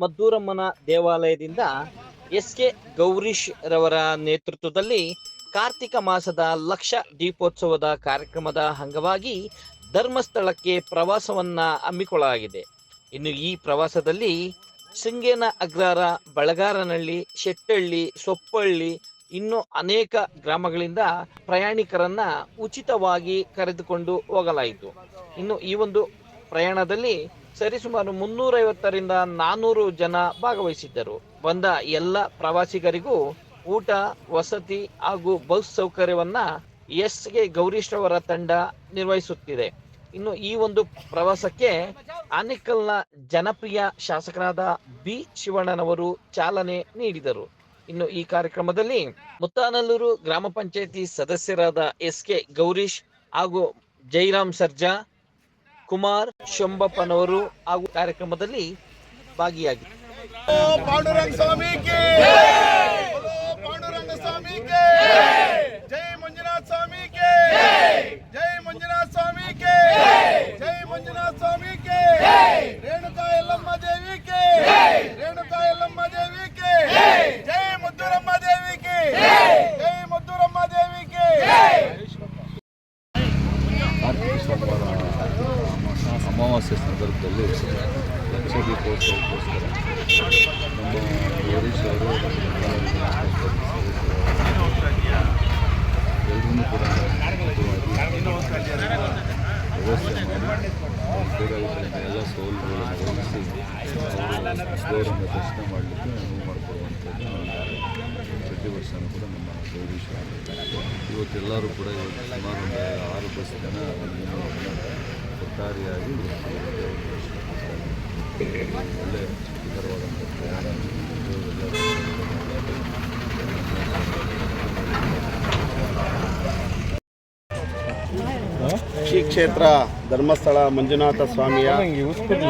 ಮದ್ದೂರಮ್ಮನ ದೇವಾಲಯದಿಂದ S K Gourish ರವರ ನೇತೃತ್ವದಲ್ಲಿ ಕಾರ್ತಿಕ ಮಾಸದ ಲಕ್ಷ ದೀಪೋತ್ಸವದ ಕಾರ್ಯಕ್ರಮದ ಅಂಗವಾಗಿ ಧರ್ಮಸ್ಥಳಕ್ಕೆ ಪ್ರವಾಸವನ್ನ ಹಮ್ಮಿಕೊಳ್ಳಲಾಗಿದೆ. ಇನ್ನು ಈ ಪ್ರವಾಸದಲ್ಲಿ ಶೃಂಗೇನ ಅಗ್ರಾರ ಬಳಗಾರನಹಳ್ಳಿ, ಶೆಟ್ಟಳ್ಳಿ, ಸೊಪ್ಪಳ್ಳಿ ಇನ್ನು ಅನೇಕ ಗ್ರಾಮಗಳಿಂದ ಪ್ರಯಾಣಿಕರನ್ನ ಉಚಿತವಾಗಿ ಕರೆದುಕೊಂಡು ಹೋಗಲಾಯಿತು. ಇನ್ನು ಈ ಒಂದು ಪ್ರಯಾಣದಲ್ಲಿ ಸರಿಸುಮಾರು ಮುನ್ನೂರೈವತ್ತರಿಂದ ನಾನ್ನೂರು ಜನ ಭಾಗವಹಿಸಿದ್ದರು. ಬಂದ ಎಲ್ಲ ಪ್ರವಾಸಿಗರಿಗೂ ಊಟ, ವಸತಿ ಹಾಗೂ ಬಸ್ ಸೌಕರ್ಯವನ್ನ ಎಸ್ ಕೆ ಗೌರೀಶ್ರವರ ತಂಡ ನಿರ್ವಹಿಸುತ್ತಿದೆ. ಇನ್ನು ಈ ಒಂದು ಪ್ರವಾಸಕ್ಕೆ ಆನೇಕಲ್ನ ಜನಪ್ರಿಯ ಶಾಸಕರಾದ ಬಿ. ಶಿವಣ್ಣನವರು ಚಾಲನೆ ನೀಡಿದರು. ಇನ್ನು ಈ ಕಾರ್ಯಕ್ರಮದಲ್ಲಿ ಮುತ್ತಾನಲ್ಲೂರು ಗ್ರಾಮ ಪಂಚಾಯತಿ ಸದಸ್ಯರಾದ ಎಸ್ ಕೆ ಗೌರೀಶ್ ಹಾಗೂ ಜೈರಾಮ್ ಸರ್ಜಾ ಕುಮಾರ್ ಶಂಬಪ್ಪನವರು ಹಾಗೂ ಕಾರ್ಯಕ್ರಮದಲ್ಲಿ ಭಾಗಿಯಾಗಿ. ಪಾಂಡುರಂಗ ಸ್ವಾಮಿ ಪಾಂಡುರಂಗ ಸ್ವಾಮಿ ಅಮಾವಾಸ್ಯೆ ಸಂದರ್ಭದಲ್ಲಿ ಲಕ್ಷ ದೀಪೋತ್ಸವಕ್ಕೋಸ್ಕರ ನಮ್ಮ ಗೌರೀಶ್ ಅವರು ಎಲ್ಲರೂ ಕೂಡ ಎಲ್ಲ ಸೌಲಭ್ಯಗಳನ್ನು ಗಮನಿಸಿ ದೇವರನ್ನು ದರ್ಶನ ಮಾಡಲಿಕ್ಕೆ ಅನುವು ಮಾಡಿಕೊಡುವಂಥದ್ದು ಪ್ರತಿ ವರ್ಷವೂ ಕೂಡ ನಮ್ಮ ಗೌರೀಶ್ ಅವರು. ಇವತ್ತೆಲ್ಲರೂ ಕೂಡ ಇವತ್ತು ಸುಮಾರು ಒಂದು ಆರು ಬಸ್ ಜನ ದರ್ಶನಕ್ಕೋಸ್ಕರ ಒಳ್ಳೆ ಪ್ರಯಾಣ ಶ್ರೀ ಕ್ಷೇತ್ರ ಧರ್ಮಸ್ಥಳ ಮಂಜುನಾಥ ಸ್ವಾಮಿಯ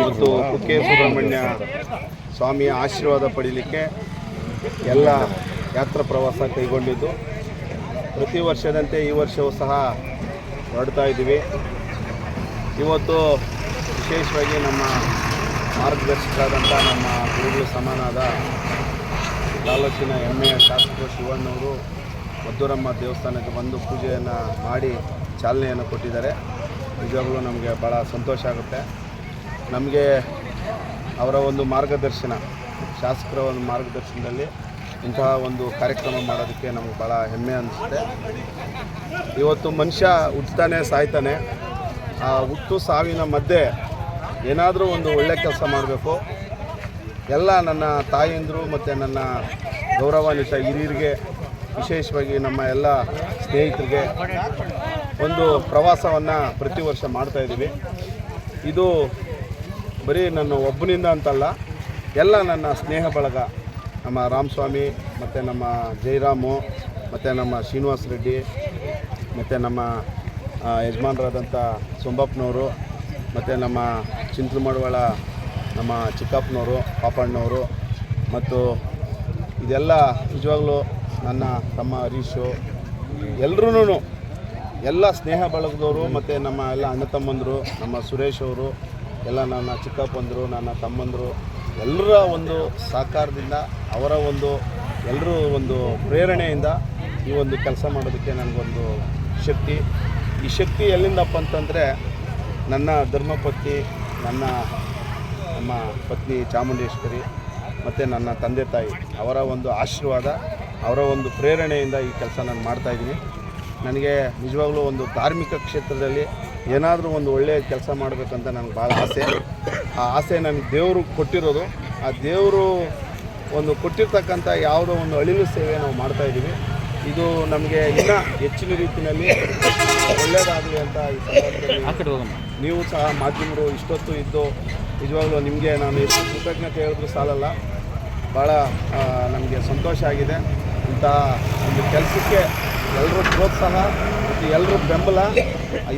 ಮತ್ತು ಕುಕ್ಕೆ ಸುಬ್ರಹ್ಮಣ್ಯ ಸ್ವಾಮಿಯ ಆಶೀರ್ವಾದ ಪಡೀಲಿಕ್ಕೆ ಎಲ್ಲ ಯಾತ್ರಾ ಪ್ರವಾಸ ಕೈಗೊಂಡಿದ್ದು. ಪ್ರತಿ ವರ್ಷದಂತೆ ಈ ವರ್ಷವೂ ಸಹ ಹೊರಡ್ತಾ ಇದ್ದೀವಿ. ಇವತ್ತು ವಿಶೇಷವಾಗಿ ನಮ್ಮ ಮಾರ್ಗದರ್ಶಕರಾದಂಥ ನಮ್ಮ ಗುರುಗಳು ಸಮಾನಾದ ತಾಲೂಕಿನ ಹೆಮ್ಮೆಯ ಶಾಸಕರು ಶಿವಣ್ಣವರು ಮದ್ದೂರಮ್ಮ ದೇವಸ್ಥಾನಕ್ಕೆ ಬಂದು ಪೂಜೆಯನ್ನು ಮಾಡಿ ಚಾಲನೆಯನ್ನು ಕೊಟ್ಟಿದ್ದಾರೆ. ನಿಜವಾಗಲೂ ನಮಗೆ ಭಾಳ ಸಂತೋಷ ಆಗುತ್ತೆ. ನಮಗೆ ಅವರ ಒಂದು ಮಾರ್ಗದರ್ಶನ, ಶಾಸಕರ ಒಂದು ಮಾರ್ಗದರ್ಶನದಲ್ಲಿ ಇಂತಹ ಒಂದು ಕಾರ್ಯಕ್ರಮ ಮಾಡೋದಕ್ಕೆ ನಮಗೆ ಭಾಳ ಹೆಮ್ಮೆ ಅನಿಸುತ್ತೆ. ಇವತ್ತು ಮನುಷ್ಯ ಹುಟ್ತಾನೆ, ಸಾಯ್ತಾನೆ. ಆ ಹುಟ್ಟು ಸಾವಿನ ಮಧ್ಯೆ ಏನಾದರೂ ಒಂದು ಒಳ್ಳೆ ಕೆಲಸ ಮಾಡಬೇಕು. ಎಲ್ಲ ನನ್ನ ತಾಯಂದಿರು ಮತ್ತು ನನ್ನ ಗೌರವಾನ್ವಿತ ಹಿರಿಯರಿಗೆ, ವಿಶೇಷವಾಗಿ ನಮ್ಮ ಎಲ್ಲ ಸ್ನೇಹಿತರಿಗೆ ಒಂದು ಪ್ರವಾಸವನ್ನು ಪ್ರತಿ ವರ್ಷ ಮಾಡ್ತಾ ಇದ್ದೀವಿ. ಇದು ಬರೀ ನನ್ನ ಒಬ್ಬನಿಂದ ಅಂತಲ್ಲ, ಎಲ್ಲ ನನ್ನ ಸ್ನೇಹ ಬಳಗ ನಮ್ಮ ರಾಮಸ್ವಾಮಿ, ಮತ್ತು ನಮ್ಮ ಜೈರಾಮು, ಮತ್ತು ನಮ್ಮ ಶ್ರೀನಿವಾಸ ರೆಡ್ಡಿ, ಮತ್ತು ನಮ್ಮ ಯಜಮಾನರಾದಂಥ ಸೊಂಬಪ್ಪನವರು, ಮತ್ತು ನಮ್ಮ ಚಿಂತಮಡವಾಳ ನಮ್ಮ ಚಿಕ್ಕಪ್ಪನವರು, ಪಾಪಣ್ಣವರು, ಮತ್ತು ಇದೆಲ್ಲ ನಿಜವಾಗಲೂ ನನ್ನ, ತಮ್ಮ ಹರೀಶು ಎಲ್ಲರೂ ಎಲ್ಲ ಸ್ನೇಹ ಬಳಗದವರು, ಮತ್ತು ನಮ್ಮ ಎಲ್ಲ ಅಣ್ಣ ತಮ್ಮಂದರು, ನಮ್ಮ ಸುರೇಶ್ ಅವರು, ಎಲ್ಲ ನನ್ನ ಚಿಕ್ಕಪ್ಪಂದರು, ನನ್ನ ತಮ್ಮಂದರು ಎಲ್ಲರ ಒಂದು ಸಹಕಾರದಿಂದ, ಅವರ ಒಂದು ಎಲ್ಲರೂ ಒಂದು ಪ್ರೇರಣೆಯಿಂದ ಈ ಒಂದು ಕೆಲಸ ಮಾಡೋದಕ್ಕೆ ನನಗೊಂದು ಶಕ್ತಿ. ಈ ಶಕ್ತಿ ಎಲ್ಲಿಂದಪ್ಪ ಅಂತಂದರೆ ನನ್ನ ಧರ್ಮಪತ್ನಿ, ನನ್ನ ನಮ್ಮ ಪತ್ನಿ ಚಾಮುಂಡೇಶ್ವರಿ ಮತ್ತು ನನ್ನ ತಂದೆ ತಾಯಿ, ಅವರ ಒಂದು ಆಶೀರ್ವಾದ, ಅವರ ಒಂದು ಪ್ರೇರಣೆಯಿಂದ ಈ ಕೆಲಸ ನಾನು ಮಾಡ್ತಾಯಿದ್ದೀನಿ ನನಗೆ ನಿಜವಾಗ್ಲೂ ಒಂದು ಧಾರ್ಮಿಕ ಕ್ಷೇತ್ರದಲ್ಲಿ ಏನಾದರೂ ಒಂದು ಒಳ್ಳೆಯ ಕೆಲಸ ಮಾಡಬೇಕಂತ ನನಗೆ ಭಾಳ ಆಸೆ. ಆ ಆಸೆ ನನಗೆ ದೇವರು ಕೊಟ್ಟಿರೋದು. ಆ ದೇವರು ಒಂದು ಕೊಟ್ಟಿರ್ತಕ್ಕಂಥ ಯಾವುದೋ ಒಂದು ಅಳಿಲು ಸೇವೆ ನಾವು ಮಾಡ್ತಾಯಿದ್ದೀವಿ ಇದು ನಮಗೆ ಇನ್ನ ಹೆಚ್ಚಿನ ರೀತಿಯಲ್ಲಿ ಒಳ್ಳೆಯದಾಗಲಿ ಅಂತ ಈ ಸಂದರ್ಭದಲ್ಲಿ ನೀವು ಸಹ ಮಾಧ್ಯಮರು ಇಷ್ಟೊತ್ತು ಇದ್ದು ನಿಜವಾಗ್ಲೂ ನಿಮಗೆ ನಾನು ಎಷ್ಟು ಕೃತಜ್ಞತೆ ಹೇಳಿದ್ರು ಸಾಲಲ್ಲ. ಭಾಳ ನಮಗೆ ಸಂತೋಷ ಆಗಿದೆ. ಇಂಥ ಒಂದು ಕೆಲಸಕ್ಕೆ ಎಲ್ಲರೂ ಪ್ರೋತ್ಸಾಹ ಮತ್ತು ಎಲ್ಲರೂ ಬೆಂಬಲ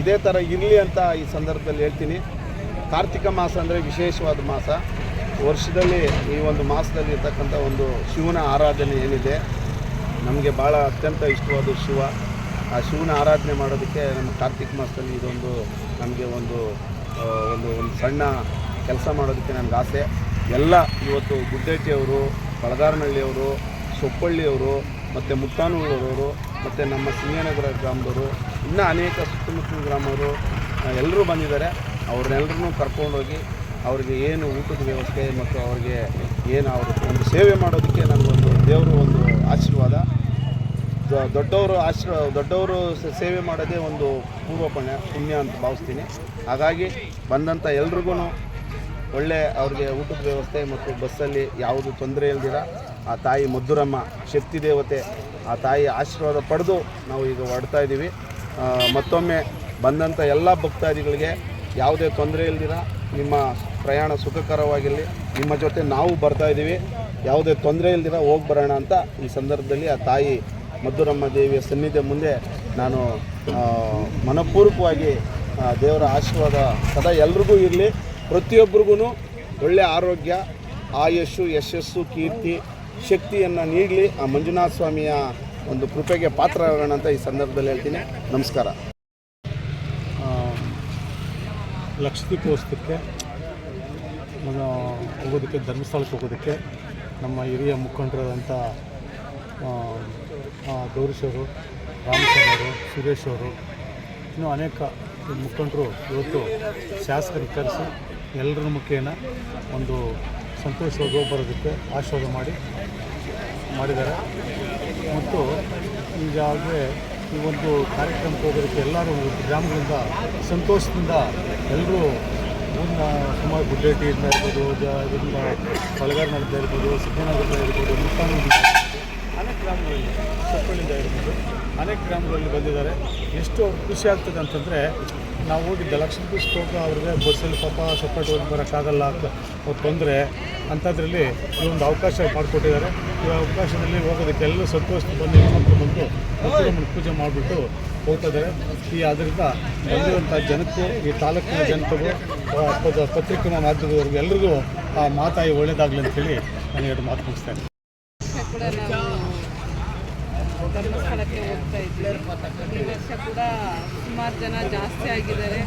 ಇದೇ ಥರ ಇರಲಿ ಅಂತ ಈ ಸಂದರ್ಭದಲ್ಲಿ ಹೇಳ್ತೀನಿ. ಕಾರ್ತಿಕ ಮಾಸ ಅಂದರೆ ವಿಶೇಷವಾದ ಮಾಸ. ವರ್ಷದಲ್ಲಿ ಈ ಒಂದು ಮಾಸದಲ್ಲಿ ಇರ್ತಕ್ಕಂಥ ಒಂದು ಶಿವನ ಆರಾಧನೆ ಏನಿದೆ ನಮಗೆ ಭಾಳ ಅತ್ಯಂತ ಇಷ್ಟವಾದ ಶಿವ. ಆ ಶಿವನ ಆರಾಧನೆ ಮಾಡೋದಕ್ಕೆ ನಮ್ಮ ಕಾರ್ತಿಕ ಮಾಸದಲ್ಲಿ ಇದೊಂದು ನಮಗೆ ಒಂದು ಒಂದು ಒಂದು ಸಣ್ಣ ಕೆಲಸ ಮಾಡೋದಕ್ಕೆ ನನಗೆ ಆಸೆ. ಎಲ್ಲ ಇವತ್ತು ಗುಡ್ಡೇಟಿಯವರು ಬಳಗಾರನಹಳ್ಳಿಯವರು ಸೊಪ್ಪಳ್ಳಿಯವರು, ಮತ್ತು ಮುತ್ತಾನೂರವರು, ಮತ್ತು ನಮ್ಮ ಸಿಂಗನಗರ ಗ್ರಾಮದವರು, ಇನ್ನೂ ಅನೇಕ ಸುತ್ತಮುತ್ತಲಿನ ಗ್ರಾಮವರು ಎಲ್ಲರೂ ಬಂದಿದ್ದಾರೆ. ಅವ್ರನ್ನೆಲ್ಲರನ್ನೂ ಕರ್ಕೊಂಡೋಗಿ ಅವ್ರಿಗೆ ಏನು ಊಟದ ವ್ಯವಸ್ಥೆ ಮತ್ತು ಅವ್ರಿಗೆ ಏನು ಅವರು ಒಂದು ಸೇವೆ ಮಾಡೋದಕ್ಕೆ ನನಗೊಂದು ದೇವರು ಒಂದು ಆಶೀರ್ವಾದ. ದೊಡ್ಡವರು ಆಶ್ರ ದೊಡ್ಡವರು ಸೇವೆ ಮಾಡೋದೇ ಒಂದು ಪೂರ್ವ ಪುಣ್ಯ ಪುಣ್ಯ ಅಂತ ಭಾವಿಸ್ತೀನಿ. ಹಾಗಾಗಿ ಬಂದಂಥ ಎಲ್ರಿಗೂ ಒಳ್ಳೆ ಅವ್ರಿಗೆ ಊಟದ ವ್ಯವಸ್ಥೆ ಮತ್ತು ಬಸ್ಸಲ್ಲಿ ಯಾವುದು ತೊಂದರೆ ಇಲ್ದಿರ ಆ ತಾಯಿ ಮಧುರಮ್ಮ, ಶಕ್ತಿ ದೇವತೆ, ಆ ತಾಯಿ ಆಶೀರ್ವಾದ ಪಡೆದು ನಾವು ಈಗ ಹೊಡ್ತಾ ಇದ್ದೀವಿ. ಮತ್ತೊಮ್ಮೆ ಬಂದಂಥ ಎಲ್ಲ ಭಕ್ತಾದಿಗಳಿಗೆ ಯಾವುದೇ ತೊಂದರೆ ಇಲ್ದಿರ ನಿಮ್ಮ ಪ್ರಯಾಣ ಸುಖಕರವಾಗಿರಲಿ. ನಿಮ್ಮ ಜೊತೆ ನಾವು ಬರ್ತಾ ಇದ್ದೀವಿ. ಯಾವುದೇ ತೊಂದರೆ ಇಲ್ದಿರ ಹೋಗಿ ಬರೋಣ ಅಂತ ಈ ಸಂದರ್ಭದಲ್ಲಿ ಆ ತಾಯಿ ಮಧುರಮ್ಮ ದೇವಿಯ ಸನ್ನಿಧಿ ಮುಂದೆ ನಾನು ಮನಪೂರ್ವಕವಾಗಿ ದೇವರ ಆಶೀರ್ವಾದ ಸದಾ ಎಲ್ರಿಗೂ ಇರಲಿ. ಪ್ರತಿಯೊಬ್ಬರಿಗೂ ಒಳ್ಳೆಯ ಆರೋಗ್ಯ, ಆಯಸ್ಸು, ಯಶಸ್ಸು, ಕೀರ್ತಿ, ಶಕ್ತಿಯನ್ನು ನೀಡಲಿ. ಆ ಮಂಜುನಾಥ ಸ್ವಾಮಿಯ ಒಂದು ಕೃಪೆಗೆ ಪಾತ್ರರಾಗೋಣ ಅಂತ ಈ ಸಂದರ್ಭದಲ್ಲಿ ಹೇಳ್ತೀನಿ. ನಮಸ್ಕಾರ. ಲಕ್ಷದೀಪೋತ್ಸವಕ್ಕೆ ನಾನು ಹೋಗೋದಕ್ಕೆ, ಧರ್ಮಸ್ಥಳಕ್ಕೆ ಹೋಗೋದಕ್ಕೆ ನಮ್ಮ ಹಿರಿಯ ಮುಖಂಡರಾದಂಥ ಗೌರೀಶ್ ಅವರು ಸುರೇಶ್ ಅವರು, ಇನ್ನೂ ಅನೇಕ ಮುಖಂಡರು ಇವತ್ತು ಶಾಸಕರು ಕರೆಸಿ ಎಲ್ಲರ ಮುಖೇನ ಒಂದು ಸಂತೋಷವಾಗಿ ಬರೋದಕ್ಕೆ ಆಶೀರ್ವಾದ ಮಾಡಿ ಮಾಡಿದ್ದಾರೆ. ಮತ್ತು ಈಗಾಗಲೇ ಈ ಒಂದು ಕಾರ್ಯಕ್ರಮಕ್ಕೆ ಹೋಗೋದಕ್ಕೆ ಎಲ್ಲರೂ ಗ್ರಾಮಗಳಿಂದ ಸಂತೋಷದಿಂದ ಎಲ್ಲರೂ ಊರಿನ ಸುಮಾರು ಗುಡ್ಡೇಟಿಯಿಂದ ಇರ್ಬೋದು ಇದರಿಂದ ಬಲಗಾರನದಿಂದ ಇರ್ಬೋದು, ಸಿದ್ದನಗರದಿಂದ ಇರ್ಬೋದು ಮುತ್ತಾನೂರಿಂದ ಅನೇಕ ಗ್ರಾಮಗಳಲ್ಲಿ ಕೊಪ್ಪಳಿಂದ ಇರ್ಬೋದು, ಅನೇಕ ಗ್ರಾಮಗಳಲ್ಲಿ ಬಂದಿದ್ದಾರೆ. ಎಷ್ಟು ಖುಷಿ ಆಗ್ತದೆ ಅಂತಂದರೆ ನಾವು ಹೋಗಿದ್ದೆ ಲಕ್ಷ್ಮೀ ಹೋಗಿ ಅವ್ರಿಗೆ ಬಸ್ಸಲ್ಲಿ ಪಾಪ ಸಪ್ರೇಟ್ ಹೋಗಿ ಬರೋಕ್ಕಾಗಲ್ಲ ಅಂತ ತೊಂದರೆ ಅಂಥದ್ರಲ್ಲಿ ಈ ಒಂದು ಅವಕಾಶ ಮಾಡಿಕೊಟ್ಟಿದ್ದಾರೆ. ಈ ಅವಕಾಶದಲ್ಲಿ ಹೋಗೋದಕ್ಕೆ ಸಂತೋಷ ಬಂದು ಹೆಣ್ಮಕ್ಳು ಬಂದು ಮಕ್ಕಳು ಪೂಜೆ ಮಾಡಿಬಿಟ್ಟು ಹೋಗ್ತಾ ಇದ್ದಾರೆ. ಈ ಅದರಿಂದ ಬಂದಿರುವಂಥ ಜನಕ್ಕೂ, ಈ ತಾಲೂಕಿನ ಜನತೆಗೂ ಪತ್ರಿಕಾ ಮಾಧ್ಯಮದವ್ರಿಗೂ ಎಲ್ರಿಗೂ ಆ ಮಾತಾಯಿ ಒಳ್ಳೇದಾಗಲಿ ಅಂತೇಳಿ ನಾನು ಎರಡು ಮಾತು ಮುಗಿಸ್ತೇನೆ ಧರ್ಮಸ್ಥಳಕ್ಕೆ ಹೋಗ್ತಾ ಇದ್ದೀವಿ ಈ ವರ್ಷ ಕೂಡ ಸುಮಾರು ಜನ ಜಾಸ್ತಿ ಆಗಿದ್ದಾರೆ.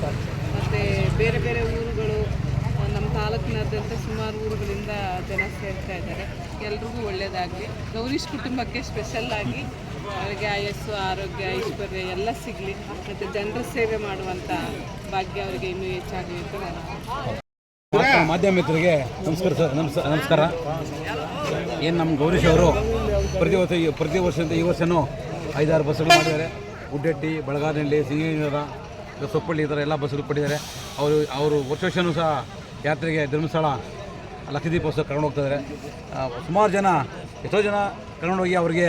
ಮತ್ತು ಬೇರೆ ಬೇರೆ ಊರುಗಳು, ನಮ್ಮ ತಾಲೂಕಿನಾದ್ಯಂತ ಸುಮಾರು ಊರುಗಳಿಂದ ಜನ ಸೇರ್ತಾ ಇದ್ದಾರೆ. ಎಲ್ರಿಗೂ ಒಳ್ಳೆಯದಾಗಲಿ ಗೌರೀಶ್ ಕುಟುಂಬಕ್ಕೆ ಸ್ಪೆಷಲ್ ಆಗಿ ಅವರಿಗೆ ಆಯಸ್ಸು, ಆರೋಗ್ಯ, ಐಶ್ವರ್ಯ ಎಲ್ಲ ಸಿಗಲಿ. ಮತ್ತು ಜನರ ಸೇವೆ ಮಾಡುವಂಥ ಭಾಗ್ಯ ಅವರಿಗೆ ಇನ್ನೂ ಹೆಚ್ಚಾಗಲಿ ಅಂತ ನಾನು ಮಾಧ್ಯಮ- ಮಿತ್ರರಿಗೆ ನಮಸ್ಕಾರ ಸರ್. ನಮಸ್ ನಮಸ್ಕಾರ. ಏನು ನಮ್ಮ ಗೌರೀಶ್ ಅವರು? ಪ್ರತಿ ವರ್ಷ ಪ್ರತಿ ವರ್ಷದಿಂದ ಈ ವರ್ಷವೂ ಐದಾರು ಬಸ್ಸುಗಳು ಮಾಡಿದ್ದಾರೆ. ಗುಡ್ಡೆಟ್ಟಿ ಬೆಳಗಾವಿನಲ್ಲಿ ಸಿಂಗೇಶ್ವರ ಸೊಪ್ಪಳ್ಳಿ ಈ ಥರ ಎಲ್ಲ ಬಸ್ಸುಗಳು ಪಡಿದ್ದಾರೆ ಅವರು ಅವರು ವರ್ಷ ವರ್ಷವೂ ಸಹ ಯಾತ್ರೆಗೆ ಧರ್ಮಸ್ಥಳ ಲಕ್ಷದೀಪೋತ್ಸವ ಕರ್ಕೊಂಡು ಹೋಗ್ತಾ ಇದ್ದಾರೆ ಸುಮಾರು ಜನ, ಎಷ್ಟೋ ಜನ ಕರ್ಕೊಂಡೋಗಿ ಅವರಿಗೆ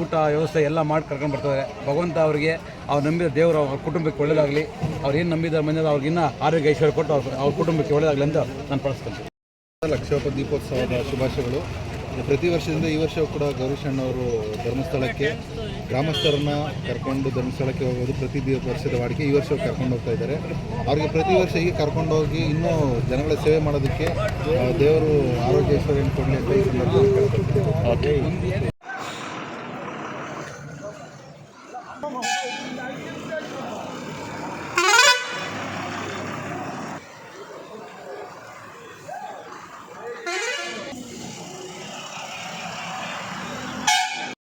ಊಟ, ವ್ಯವಸ್ಥೆ ಎಲ್ಲ ಮಾಡಿ ಕರ್ಕೊಂಡು ಬರ್ತಾರೆ ಭಗವಂತ ಅವರಿಗೆ, ಅವ್ರು ನಂಬಿದ ದೇವರು ಅವ್ರ ಕುಟುಂಬಕ್ಕೆ ಒಳ್ಳೇದಾಗಲಿ. ಅವ್ರು ಏನು ನಂಬಿದ ಮನೆಯಲ್ಲಿ ಅವ್ರಿಗಿನ್ನ ಆರೋಗ್ಯ ಐಶ್ವರ್ಯ ಕೊಟ್ಟು ಅವ್ರ ಅವ್ರ ಕುಟುಂಬಕ್ಕೆ ಒಳ್ಳೆಯದಾಗಲಿ ಅಂತ ನಾನು ಪ್ರಾರ್ಥಿಸ್ತೀನಿ. ಲಕ್ಷೋಪ ದೀಪೋತ್ಸವದ ಶುಭಾಶಯಗಳು. ಪ್ರತಿ ವರ್ಷದಿಂದ ಈ ವರ್ಷ ಕೂಡ ಗೌರೀಶಣ್ಣ ಅವರು ಧರ್ಮಸ್ಥಳಕ್ಕೆ ಗ್ರಾಮಸ್ಥರನ್ನ ಕರ್ಕೊಂಡು ಧರ್ಮಸ್ಥಳಕ್ಕೆ ಹೋಗೋದು ಪ್ರತಿ ವರ್ಷದ ವಾಡಿಕೆ ಈ ವರ್ಷ ಕರ್ಕೊಂಡು ಹೋಗ್ತಾ ಇದ್ದಾರೆ. ಅವ್ರಿಗೆ ಪ್ರತಿ ವರ್ಷ ಹೀಗೆ ಕರ್ಕೊಂಡು ಹೋಗಿ ಇನ್ನೂ ಜನಗಳ ಸೇವೆ ಮಾಡೋದಕ್ಕೆ ದೇವರು ಆರೋಗ್ಯ ಐಶ್ವರ್ಯ ಕೊಡಲಿ ಅಂತ ಈ ಸಂದರ್ಭದಲ್ಲಿ